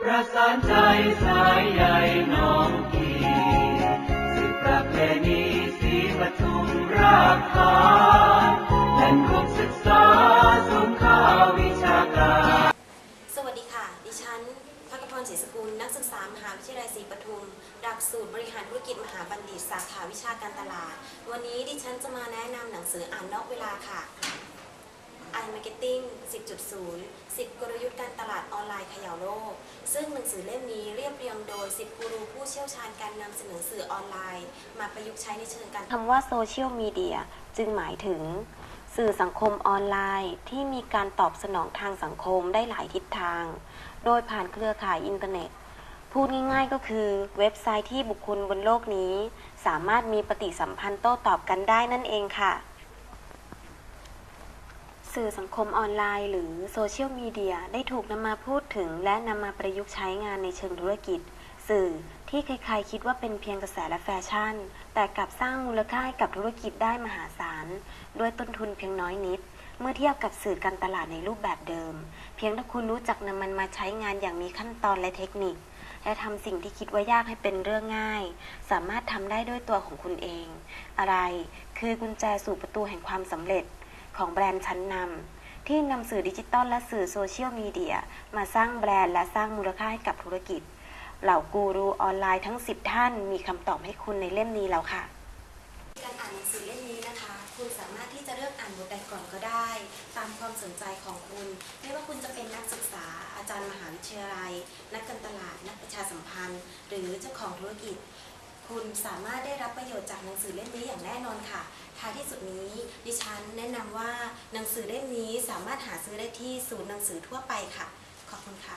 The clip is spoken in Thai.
ประสานใจสายใยน้องพี่สืบประเพณีสีปทุมรากฐาแหล่งรวมศึกษาสูงค่าวิชาการ สวัสดีค่ะ ดิฉันพักพรศรีสกุล นักศึกษามหาวิทยาลัยศรีปทุม หลักสูตรบริหารธุรกิจมหาบัณฑิตสาขาวิชาการตลาด วันนี้ดิฉันจะมาแนะนำหนังสืออ่านนอกเวลาค่ะ iMarketing 10.0 10 กลยุทธ์การตลาดออนไลน์เขย่าโลก ซึ่งหนังสือเล่มนี้เรียบเรียงโดย 10กูรูผู้เชี่ยวชาญการนำเสนอสื่อออนไลน์ มาประยุกต์ใช้ในเชิงการคำว่าโซเชียลมีเดียจึงหมายถึง สื่อสังคมออนไลน์ ที่มีการตอบสนองทางสังคมได้หลายทิศทาง โดยผ่านเครือข่ายอินเทอร์เน็ต พูดง่ายๆก็คือเว็บไซต์ที่บุคคลบนโลกนี้ สามารถมีปฏิสัมพันธ์โต้ตอบกันได้นั่นเองค่ะ สื่อสังคมออนไลน์ หรือโซเชียลมีเดียได้ถูกนำมาพูดถึง และนำมาประยุกต์ใช้งานในเชิงธุรกิจ สื่อที่ใครๆคิดว่าเป็นเพียงกระแสและแฟชั่น แต่กลับสร้างมูลค่าให้กับธุรกิจได้มหาศาล ด้วยต้นทุนเพียงน้อยนิด เมื่อเทียบกับสื่อการตลาดในรูปแบบเดิม เพียงถ้าคุณรู้จักนำมันมาใช้งานอย่างมีขั้นตอนและเทคนิค และทำสิ่งที่คิดว่ายากให้เป็นเรื่องง่าย สามารถทำได้ด้วยตัวของคุณเอง อะไร คือกุญแจสู่ประตูแห่งความสำเร็จ ของแบรนด์ชั้นนำที่นำสื่อดิจิตอลและสื่อโซเชียลมีเดียมาสร้างแบรนด์และสร้างมูลค่าให้กับธุรกิจ เหล่ากูรูออนไลน์ทั้ง 10 ท่านมีคำตอบให้คุณในเล่มนี้แล้วค่ะ การอ่านหนังสือเล่มนี้นะคะ คุณสามารถที่จะเลือกอ่านบทใดก่อนก็ได้ ตามความสนใจของคุณ ไม่ว่าคุณจะเป็นนักศึกษาอาจารย์มหาวิทยาลัย นักการตลาดนักประชาสัมพันธ์ หรือเจ้าของธุรกิจ คุณสามารถได้รับประโยชน์จากหนังสือเล่มนี้อย่างแน่นอนค่ะ ท้ายที่สุดนี้ ดิฉันแนะนำว่าหนังสือเล่มนี้สามารถหาซื้อได้ที่ศูนย์หนังสือทั่วไปค่ะ ขอบคุณค่ะ